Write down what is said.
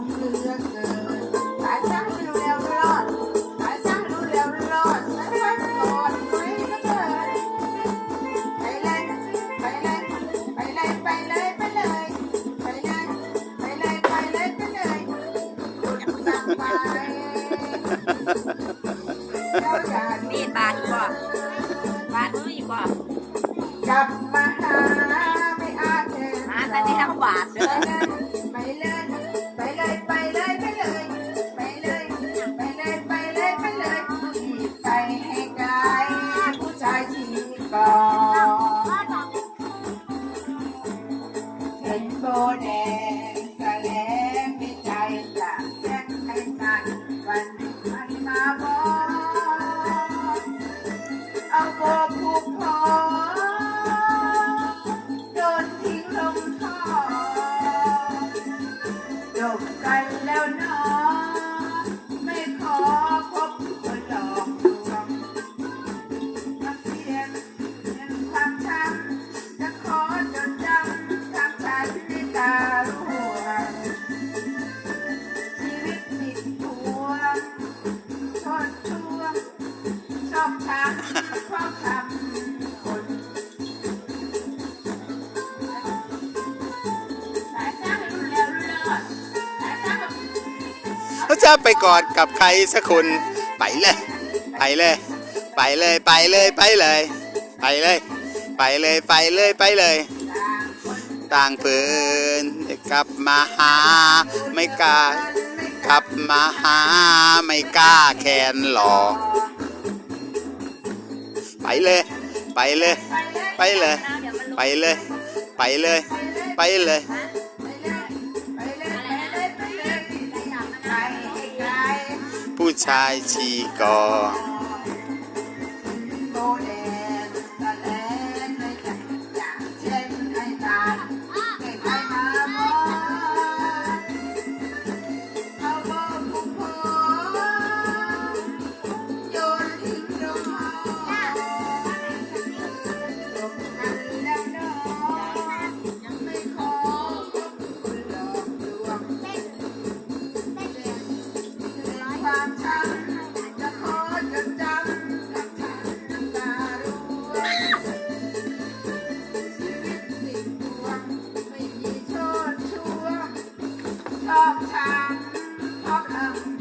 มเหลืช่างไม่รู้วรอดขาช่างรู้แล้วรอดไม่ไหอนไม่ก็ดเลยไปเลยไปเลยไปเลยไปเลยไปเลยไปเลยไปเลยไปเลยดูดตาไปเจ้าอย่มีบาทบ่บาทมีบ่กลับมาหาไม่อาจเธอมาต่ในทั้งบาทเลย จบกันแล้วนาะไม่ขอพบคนหลอกลวงนักเรียนเรียนความช้ำจะขอจดจำทำฉันในตาร่วงชีวิตติดทวงโทษช่วงชอบช้ำเพราะคำ เขาจะไปกอดกับใครสักคน ไปเลย ไปเลย ไปเลยไปเลยไปเลย ไปเลย ไปเลยไปเลยไปเลย ต่างฝืนกลับมาหาไม่กล้ากลับมาหาไม่กล้าแคนหลอกไปเลย ไปเลย ไปเลย ไปเลย ไปเลย ไปเลย Chai. อบช้ำเพราะคำ